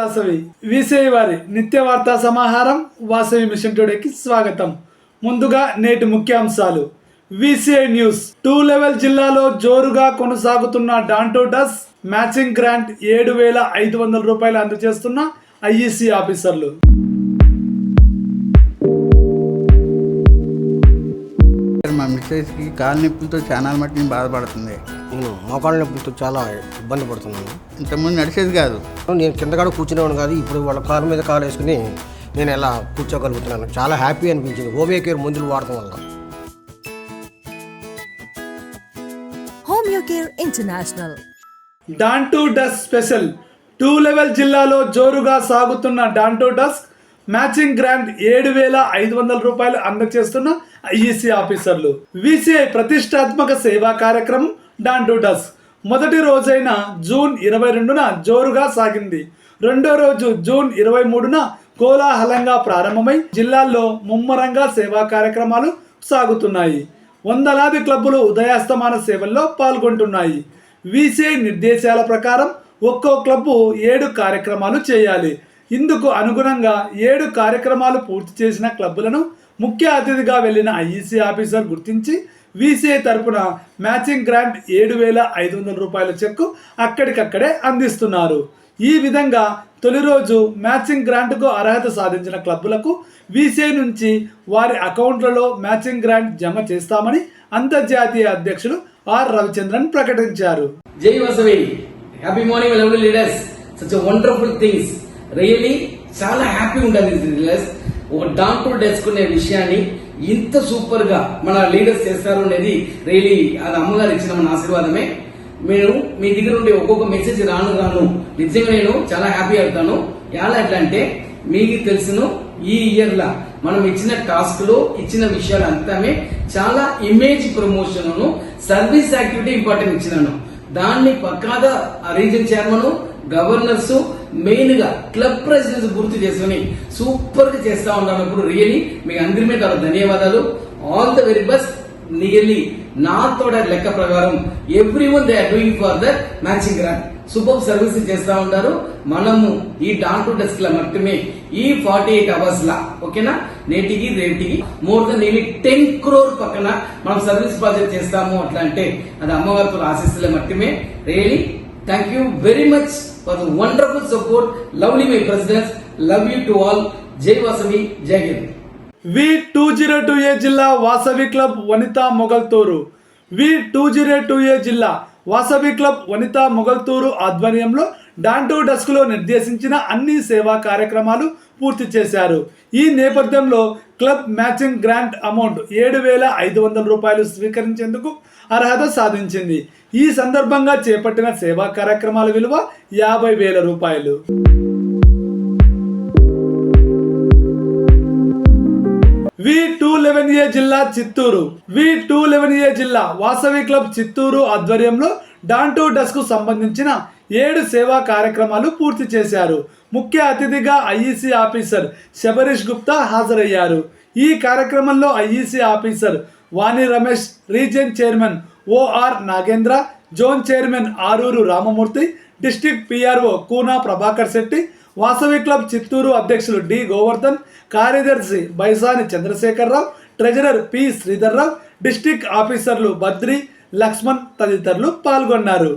Vasavi. VCI వారి నిత్య వార్తా సమాహారం వాసవి మిషన్ టుడేకి స్వాగతం. ముందుగా నేటి ముఖ్యాంశాలు. VCI news. టూ లెవెల్ జిల్లాలో జోరుగా కొనసాగుతున్న డాంటో డస్ మ్యాచింగ్ గ్రాంట్ ఏడు వేల ఐదు వందల రూపాయలు అందజేస్తున్న ఐఈసీ ఆఫీసర్లు. మా మిస్సెస్కి కాలు నొప్పులతో చాలా మట్టిని బాధపడుతుంది. మోకాళ్ళ నొప్పులతో చాలా ఇబ్బంది పడుతున్నాను. ఇంతకుముందు నడిచేది కాదు. నేను కింద కూడా కూర్చునేవాడు కాదు ఇప్పుడు వాళ్ళ కారు మీద కాలు వేసుకుని నేను ఎలా కూర్చోగలుగుతున్నాను. చాలా హ్యాపీ అనిపించింది. హోమియో కేర్ మందులు వాడటం వల్ల. Care International. డాంటూ డస్ స్పెషల్. టూ లెవెల్ జిల్లాలో జోరుగా సాగుతున్న డాంటూ డస్ మ్యాచింగ్ గ్రాంట్ ఏడు వేల ఐదు వందల రూపాయలు అందజేస్తున్న ఐఈసీ ఆఫీసర్లు. విసిఐ ప్రతిష్టాత్మక సేవా కార్యక్రమం డాంటూ డస్ మొదటి రోజైన జూన్ ఇరవై రెండున జోరుగా సాగింది. రెండో రోజు జూన్ ఇరవై మూడున కోలాహలంగా ప్రారంభమై జిల్లాల్లో ముమ్మరంగా సేవా కార్యక్రమాలు సాగుతున్నాయి. వందలాది క్లబ్బులు ఉదయాస్తమాన సేవల్లో పాల్గొంటున్నాయి. వీసీఐ నిర్దేశాల ప్రకారం ఒక్కో క్లబ్బు ఏడు కార్యక్రమాలు చేయాలి. ఇందుకు అనుగుణంగా ఏడు కార్యక్రమాలు పూర్తి చేసిన క్లబ్బులను ముఖ్య అతిథిగా వెళ్ళిన ఐఈసీ ఆఫీసర్ గుర్తించి వీసీఐ తరపున మ్యాచింగ్ గ్రాంట్ ఏడు వేల ఐదు వందల రూపాయల చెక్కు అక్కడికక్కడే అందిస్తున్నారు. ఈ విధంగా తొలి రోజు మ్యాచింగ్ గ్రాంట్కు అర్హత సాధించిన క్లబ్బులకు వీసీఐ నుంచి వారి అకౌంట్లలో మ్యాచింగ్ గ్రాంట్ జమ చేస్తామని అంతర్జాతీయ అధ్యక్షుడు ఆర్ రవిచంద్రన్ ప్రకటించారు. జై Vasavi. Happy morning lovely leaders such wonderful things really చాలా హ్యాపీ ఉండాలి లీడర్స్ ఒక డాక్టర్ తెలుసుకునే విషయాన్ని ఇంత సూపర్గా మన లీడర్స్ చేస్తారు అనేది రియలీ అది అమ్మగారు ఇచ్చిన మన ఆశీర్వాదమే. నేను మీ దగ్గర ఉండే ఒక్కొక్క మెసేజ్ రాను రాను నిజంగా నేను చాలా హ్యాపీ అవుతాను. ఎలా ఎట్లా అంటే మీకు తెలుసును ఈ ఇయర్ లా మనం ఇచ్చిన టాస్క్లో ఇచ్చిన విషయాలు అంతామే చాలా image promotion service activity important ఇచ్చినాను. దాన్ని పక్కాగా రీజన్ చైర్మన్ గవర్నర్స్ మెయిన్గా క్లబ్ ప్రెసిడెన్స్ గుర్తు చేసుకుని సూపర్గా చేస్తా ఉన్నప్పుడు రియలీ. మీ అందరి మీద ధన్యవాదాలు. All the very best nearly నాతోడ లెక్క ప్రకారం every one they are doing for the matching grant super service చేస్తా ఉంటారు. మనము ఈ డాన్ టు డెస్క్ లా మాత్రమే ఈ ఫార్టీ ఎయిట్ అవర్స్ లా ఓకేనా? నేటికి రేటికి more than nearly ten crore పక్కన మనం సర్వీస్ ప్రాజెక్ట్ చేస్తాము అట్లా అంటే అది అమ్మవారితో ఆశిస్తులే మాత్రమే really thank you very much for the wonderful support lovely my presidents love you to all జై వాసవి జై Hind V two zero two A జిల్లా Vasavi club Vanitha Mogalthur. V two zero two A జిల్లా Vasavi club Vanitha Mogalthur ఆధ్వర్యంలో డాంటూ డస్క్లో నిర్దేశించిన అన్ని సేవా కార్యక్రమాలు పూర్తి చేశారు. ఈ నేపథ్యంలో క్లబ్ మ్యాచింగ్ గ్రాంట్ అమౌంట్ ఏడు వేల ఐదు వందల రూపాయలు స్వీకరించేందుకు అర్హత సాధించింది. ఈ సందర్భంగా చేపట్టిన సేవా కార్యక్రమాల విలువ యాభై వేల రూపాయలు. వి టూ లెవెన్ ఏ జిల్లా Chittoor. V two eleven A జిల్లా వాసవి క్లబ్ చిత్తూరు ఆధ్వర్యంలో డాంటూ డస్క్ సంబంధించిన ఏడు సేవా కార్యక్రమాలు పూర్తి చేశారు. ముఖ్య అతిథిగా ఐఈసీ ఆఫీసర్ శబరీష్ గుప్తా హాజరయ్యారు. ఈ కార్యక్రమంలో IEC officer Vani Ramesh region chairman OR Nagendra zone chairman Aruru Ramamurthy district PRO Kuna Prabhakar Shetty Vasavi club Chittoor అధ్యక్షులు డి గోవర్ధన్ కార్యదర్శి Baisani Chandrasekhararao treasurer P Sridharrao district ఆఫీసర్లు బద్రి లక్ష్మణ్ తదితరులు పాల్గొన్నారు.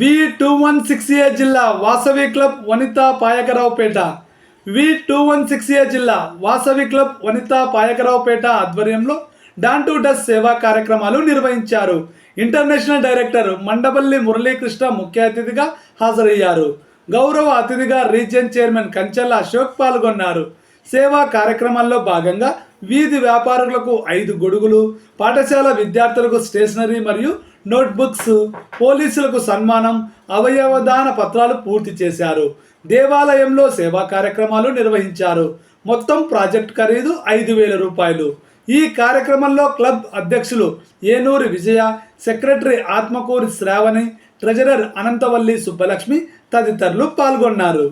V two one six A జిల్లా Vasavi club Vanitha Payakaraopeta V two one six A జిల్లా Vasavi club Vanitha Payakaraopeta ఆధ్వర్యంలో don టు does సేవా కార్యక్రమాలు నిర్వహించారు. ఇంటర్నేషనల్ డైరెక్టర్ మండపల్లి మురళీకృష్ణ ముఖ్య అతిథిగా హాజరయ్యారు. గౌరవ అతిథిగా రీజియన్ చైర్మన్ కంచెల్ల అశోక్ పాల్గొన్నారు. సేవా కార్యక్రమాల్లో భాగంగా వీధి వ్యాపారులకు ఐదు గొడుగులు పాఠశాల విద్యార్థులకు స్టేషనరీ మరియు నోట్బుక్స్ పోలీసులకు సన్మానం అవయవదాన పత్రాలు పూర్తి చేశారు. దేవాలయంలో సేవా కార్యక్రమాలు నిర్వహించారు. మొత్తం ప్రాజెక్ట్ ఖరీదు ఐదు వేల రూపాయలు. ఈ కార్యక్రమంలో క్లబ్ అధ్యక్షులు ఏనూరి విజయ సెక్రటరీ ఆత్మకూరి శ్రావణి ట్రెజరర్ అనంతవల్లి సుబ్బలక్ష్మి తదితరులు పాల్గొన్నారు.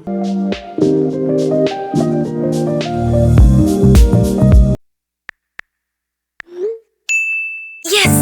Yes!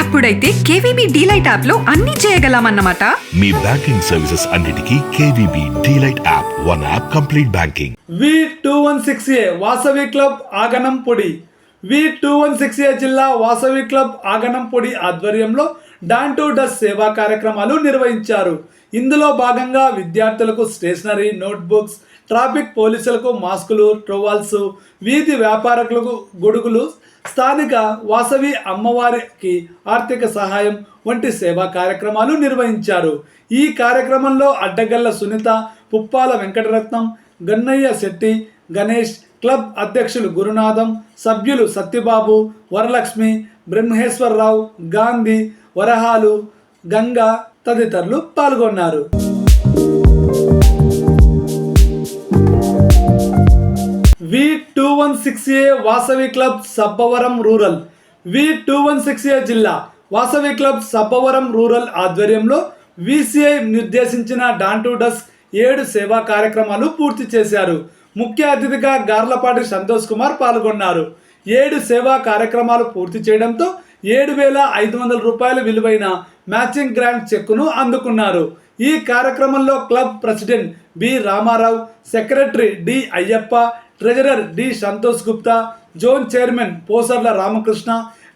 అప్పుడైతే కేవీబీ డీలైట్ యాప్లో అన్ని చేయగలమన్నమాట. మీ బ్యాంకింగ్ సర్వీసెస్ అన్నిటికీ KVB DeLight app one app complete banking. V two one six A Vasavi club Aganampudi V two one six A జిల్లా వాసవి క్లబ్ ఆగనంపొడి ఆధ్వర్యంలో డాన్ టు డస్ సేవా కార్యక్రమాలు నిర్వహించారు. ఇందులో భాగంగా విద్యార్థులకు స్టేషనరీ నోట్బుక్స్ ట్రాఫిక్ పోలీసులకు మాస్కులు ట్రోవాల్స్ వీధి వ్యాపారకులకు గొడుగులు స్థానిక వాసవి అమ్మవారికి ఆర్థిక సహాయం వంటి సేవా కార్యక్రమాలు నిర్వహించారు. ఈ కార్యక్రమంలో అడ్డగల్ల సునీత పుప్పాల వెంకటరత్నం గన్నయ్య శెట్టి గణేష్ క్లబ్ అధ్యక్షులు గురునాథం సభ్యులు సత్యబాబు వరలక్ష్మి బ్రహ్మేశ్వరరావు గాంధీ వరహాలు గంగా తదితరులు పాల్గొన్నారు. V two one six A Vasavi club Sabbavaram rural. V two one six A జిల్లా వాసవి క్లబ్ సబ్బవరం రూరల్ ఆధ్వర్యంలో విసిఐ నిర్దేశించిన డాన్ టు డస్ ఏడు సేవా కార్యక్రమాలు పూర్తి చేశారు. ముఖ్య అతిథిగా గార్లపాటి సంతోష్ కుమార్ పాల్గొన్నారు. ఏడు సేవా కార్యక్రమాలు పూర్తి చేయడంతో ఏడు వేల ఐదు వందల రూపాయల విలువైన మ్యాచింగ్ గ్రాంట్ చెక్కును అందుకున్నారు. ఈ కార్యక్రమంలో club president B Ramarao secretary D Ayyappa treasurer D Santosh Gupta zone chairman Posarla Ramakrishna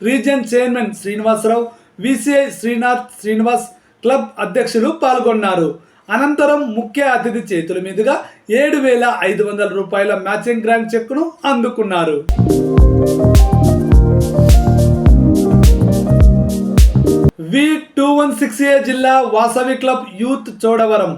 region chairman Srinivasarao VCI Srinath Srinivas club అధ్యక్షులు పాల్గొన్నారు. అనంతరం ముఖ్య అతిథి చేతుల మీదుగా ఏడు వేల ఐదు వందల రూపాయల మ్యాచింగ్ గ్రాండ్ చెక్ను అందుకున్నారు. V two one six A జిల్లా Vasavi club youth Chodavaram.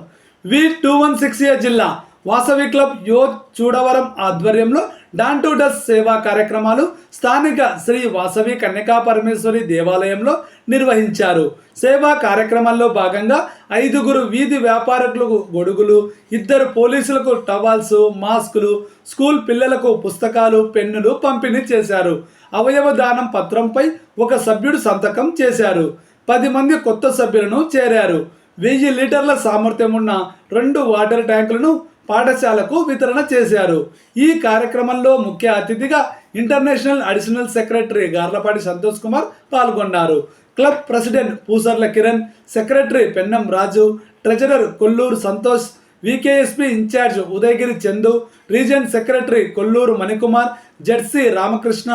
V two one six A జిల్లా వాసవి క్లబ్ యూత్ చూడవరం ఆధ్వర్యంలో డాన్ టు డస్ సేవా కార్యక్రమాలు స్థానిక శ్రీ వాసవి కన్యకా పరమేశ్వరి దేవాలయంలో నిర్వహించారు. సేవా కార్యక్రమాల్లో భాగంగా ఐదుగురు వీధి వ్యాపారకులకు గొడుగులు ఇద్దరు పోలీసులకు టవాల్స్ మాస్కులు స్కూల్ పిల్లలకు పుస్తకాలు పెన్నులు పంపిణీ చేశారు. అవయవ దానం పత్రంపై ఒక సభ్యుడు సంతకం చేశారు. పది మంది కొత్త సభ్యులను చేరారు. వెయ్యి లీటర్ల సామర్థ్యం ఉన్న రెండు వాటర్ ట్యాంకులను పాఠశాలకు వితరణ చేశారు. ఈ కార్యక్రమంలో ముఖ్య అతిథిగా international additional secretary Garlapati Santosh Kumar పాల్గొన్నారు. Club president Pusarla Kiran secretary Pennam Raju treasurer Kolluru Santosh VKSP incharge Udayagiri Chandu region secretary Kolluru Manikumar ZC Ramakrishna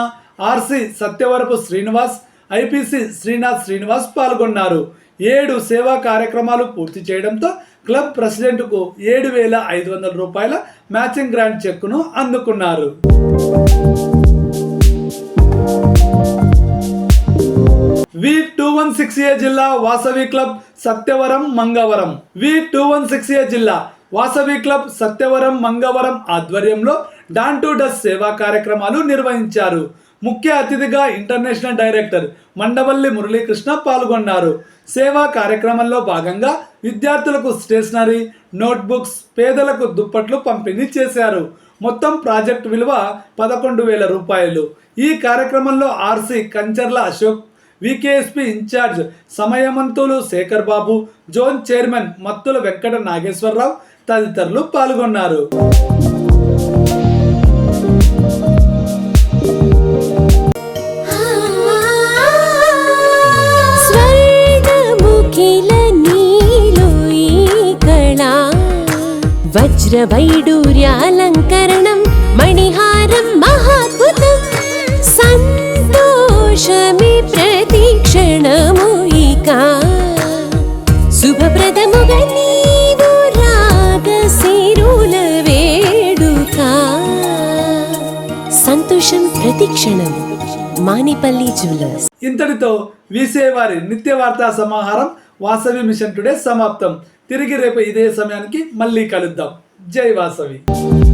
RC Satyavarapu Srinivas IPC Srinath Srinivas పాల్గొన్నారు. ఏడు సేవా కార్యక్రమాలు పూర్తి చేయడంతో club ప్రెసిడెంట్కు ఏడు వేల ఐదు వందల రూపాయల మ్యాచింగ్ గ్రాంట్ చెక్కును అందుకున్నారు. V two one six A జిల్లా Vasavi club Satyavaram Mangavaram. V two one six A జిల్లా వాసవి క్లబ్ సత్యవరం మంగవరం ఆధ్వర్యంలో డాన్ టు డస్ సేవా కార్యక్రమాలు నిర్వహించారు. ముఖ్య అతిథిగా ఇంటర్నేషనల్ డైరెక్టర్ మండవల్లి మురళీకృష్ణ పాల్గొన్నారు. సేవా కార్యక్రమంలో భాగంగా విద్యార్థులకు స్టేషనరీ నోట్బుక్స్ పేదలకు దుప్పట్లు పంపిణీ చేశారు. మొత్తం ప్రాజెక్ట్ విలువ పదకొండు వేల రూపాయలు. ఈ కార్యక్రమంలో RC Kancharla Ashok VKSP in charge Samayamanthulu Sekhar Babu zone chairman Mattula Venkata Nageswararao తదితరులు పాల్గొన్నారు. వజ్రవైడూర్యాలంకరణం మణిహారం మహాద్భుతం సంతోషమి ప్రతిక్షణము ఇక. సంతోషం ప్రతిక్షణం మానిపల్లి జ్యువెలర్స్. ఇంతటితో వీసే వారి నిత్య వార్తా సమాహారం వాసవి మిషన్ టుడే సమాప్తం. తిరిగి రేపు ఇదే సమయానికి మళ్ళీ కలుద్దాం జై వాసవి